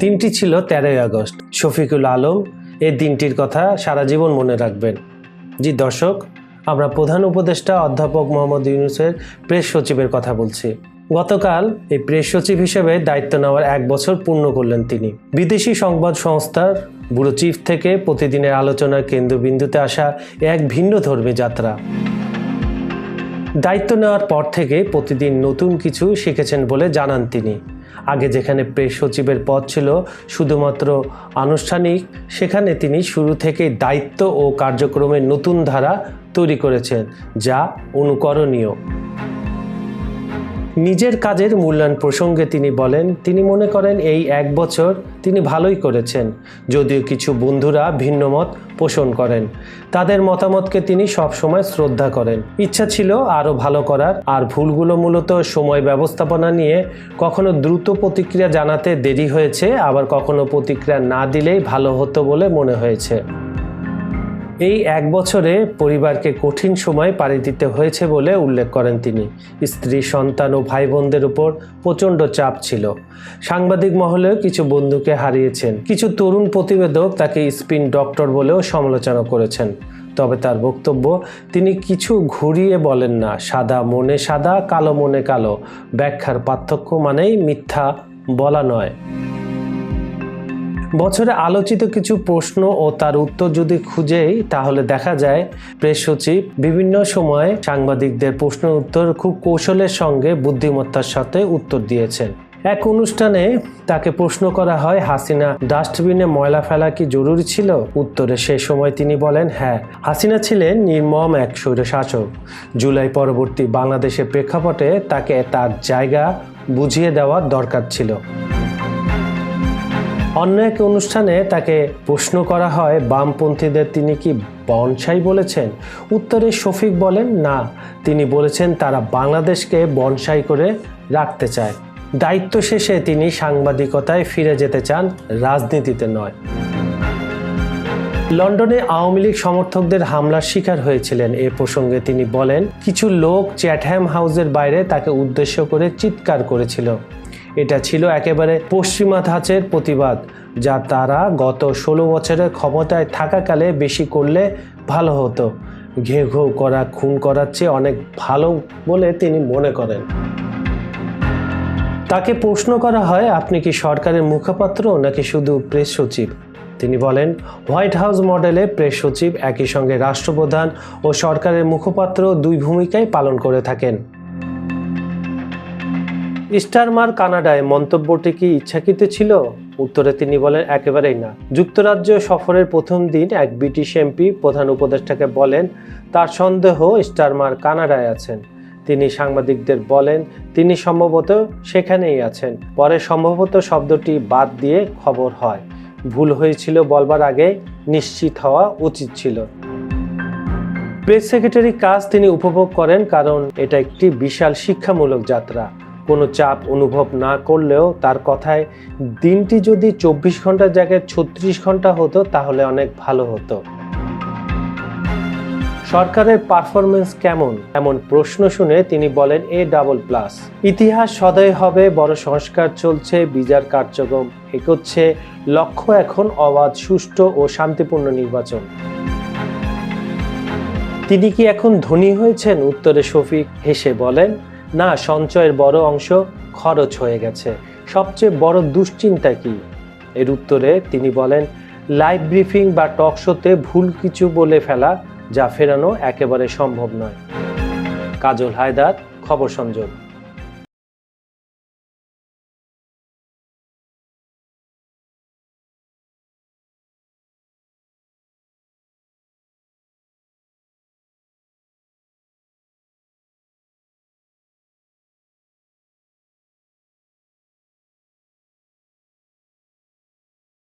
দিনটি ছিল তেরোই আগস্ট। শফিকুল আলম এই দিনটির কথা সারা জীবন মনে রাখবেন। জি দর্শক, আমরা প্রধান উপদেষ্টা অধ্যাপক মোহাম্মদ ইউনুসের প্রেস সচিবের কথা বলছি। গতকাল এই প্রেস সচিব হিসেবে দায়িত্ব নেওয়ার এক বছর পূর্ণ করলেন তিনি। বিদেশি সংবাদ সংস্থার ব্যুরো চিফ থেকে প্রতিদিনের আলোচনার কেন্দ্রবিন্দুতে আসা এক ভিন্ন ধর্মী যাত্রা। দায়িত্ব নেওয়ার পর থেকে প্রতিদিন নতুন কিছু শিখেছেন বলে জানান তিনি। আগে যেখানে প্রেস সচিবের পদ ছিল, শুধুমাত্র আনুষ্ঠানিক, সেখানে তিনি শুরু থেকে দায়িত্ব ও কার্যক্রমের নতুন ধারা তৈরি করেছেন, যা অনুকরণীয়। নিজের কাজের মূল্যায়ন প্রসঙ্গে তিনি বলেন, তিনি মনে করেন এই এক বছর তিনি ভালোই করেছেন, যদিও কিছু বন্ধুরা ভিন্নমত পোষণ করেন। তাদের মতামতকে তিনি সবসময় শ্রদ্ধা করেন। ইচ্ছা ছিল আরও ভালো করার, আর ভুলগুলো মূলত সময় ব্যবস্থাপনা নিয়ে কখনো দ্রুত প্রতিক্রিয়া জানাতে দেরি হয়েছে, আবার কখনো প্রতিক্রিয়া না দিলেই ভালো হতো বলে মনে হয়েছে। এই এক বছরে পরিবারকে কঠিন সময় পাড়ি দিতে হয়েছে বলে উল্লেখ করেন তিনি। স্ত্রী, সন্তান ও ভাই বোনদের উপর প্রচণ্ড চাপ ছিল। সাংবাদিক মহলেও কিছু বন্ধুকে হারিয়েছেন। কিছু তরুণ প্রতিবেদক তাকে স্পিন ডক্টর বলেও সমালোচনা করেছেন। তবে তার বক্তব্য, তিনি কিছু ঘুরিয়ে বলেন না। সাদা মনে সাদা, কালো মনে কালো। ব্যাখ্যার পার্থক্য মানেই মিথ্যা বলা নয়। বছরে আলোচিত কিছু প্রশ্ন ও তার উত্তর যদি খুঁজেই, তাহলে দেখা যায়, প্রেস সচিব বিভিন্ন সময়ে সাংবাদিকদের প্রশ্ন উত্তর খুব কৌশলের সঙ্গে, বুদ্ধিমত্তার সাথে উত্তর দিয়েছেন। এক অনুষ্ঠানে তাকে প্রশ্ন করা হয়, হাসিনা ডাস্টবিনে ময়লা ফেলা কি জরুরি ছিল? উত্তরে সে সময় তিনি বলেন হ্যাঁ হাসিনা ছিলেন নির্মম এক স্বৈরশাসক। জুলাই পরবর্তী বাংলাদেশের প্রেক্ষাপটে তাকে তার জায়গা বুঝিয়ে দেওয়ার দরকার ছিল। অন্য এক অনুষ্ঠানে তাকে প্রশ্ন করা হয়, বামপন্থীদের তিনি কি বনসাই বলেছেন? উত্তরে শফিক বলেন, না, তিনি বলেছেন তারা বাংলাদেশকে বনসাই করে রাখতে চায়। দায়িত্ব শেষে তিনি সাংবাদিকতায় ফিরে যেতে চান, রাজনীতিতে নয়। লন্ডনে আওয়ামী লীগ সমর্থকদের হামলার শিকার হয়েছিলেন। এ প্রসঙ্গে তিনি বলেন, কিছু লোক চ্যাটহ্যাম হাউসের বাইরে তাকে উদ্দেশ্য করে চিৎকার করেছিল। এটা ছিল একেবারে পশ্চিমা ধাঁচের প্রতিবাদ, যা তারা গত ষোলো বছরের ক্ষমতায় থাকাকালে বেশি করলে ভালো হতো। ঘেউ ঘেউ করা, খুন করার চেয়ে অনেক ভালো বলে তিনি মনে করেন। তাকে প্রশ্ন করা হয়, আপনি কি সরকারের মুখপাত্র নাকি শুধু প্রেস সচিব? তিনি বলেন, হোয়াইট হাউস মডেলে প্রেস সচিব একই সঙ্গে রাষ্ট্রপ্রধান ও সরকারের মুখপাত্র দুই ভূমিকাই পালন করে থাকেন। স্টারমার কানাডায় মন্তব্যটি কি ইচ্ছাকৃত ছিল? উত্তরে তিনি বলেন, একেবারেই না। যুক্তরাজ্য সফরের প্রথম দিন এক ব্রিটিশ এমপি, প্রধান উপদেষ্টাকে বলেন, তার সন্দেহ স্টারমার কানাডায় আছেন। তিনি সাংবাদিকদের বলেন, তিনি সম্ভবত সেখানেই আছেন। পরে সম্ভবত শব্দটি বাদ দিয়ে খবর হয়। ভুল হয়েছিল বলবার আগে নিশ্চিত হওয়া উচিত ছিল। প্রেস সেক্রেটারি কাজ তিনি উপভোগ করেন কারণ এটা একটি বিশাল শিক্ষামূলক যাত্রা। কোনো চাপ অনুভব না করলেও তার কথায়, দিনটি যদি চব্বিশ ঘণ্টার জায়গায় ছত্রিশ ঘণ্টা হতো, তাহলে অনেক ভালো হতো। সরকারের পারফরমেন্স কেমন? এমন প্রশ্ন শুনে তিনি বলেন, এ ডাবল প্লাস। ইতিহাস সদয় হবে, বড় সংস্কার চলছে, বিচার কার্যক্রম এগোচ্ছে, লক্ষ্য এখন অবাধ, সুষ্ঠু ও শান্তিপূর্ণ নির্বাচন। তিনি কি এখন ধনী হয়েছেন? উত্তরে শফিক হেসে বলেন না, সঞ্চয়ের বড় অংশ খরচ হয়ে গেছে। সবচেয়ে বড় দুশ্চিন্তা কি? এর উত্তরে তিনি বলেন লাইভ ব্রিফিং বা টক শোতে ভুল কিছু বলে ফেলা যা ফেরানো একেবারে সম্ভব নয়। কাজল হায়দার, খবর সংযোগ।